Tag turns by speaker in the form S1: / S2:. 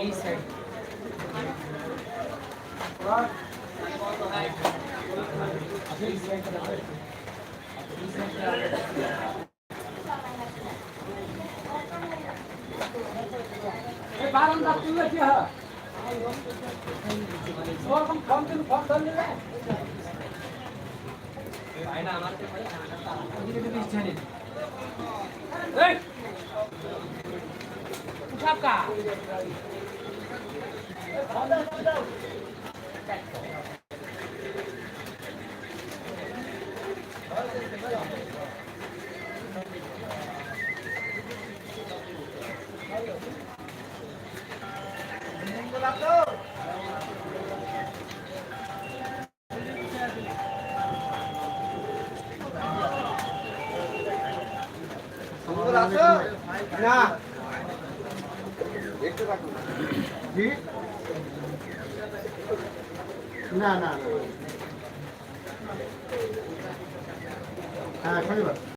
S1: এই সাইড
S2: বারান্দা তুললে কি হয় ওরকম ফর্ম দিন ফর্ম ধরে নেবে
S1: এই উঠাপকা
S3: না 哎你看不好的好的好的 না। না না। হ্যাঁ শনিবার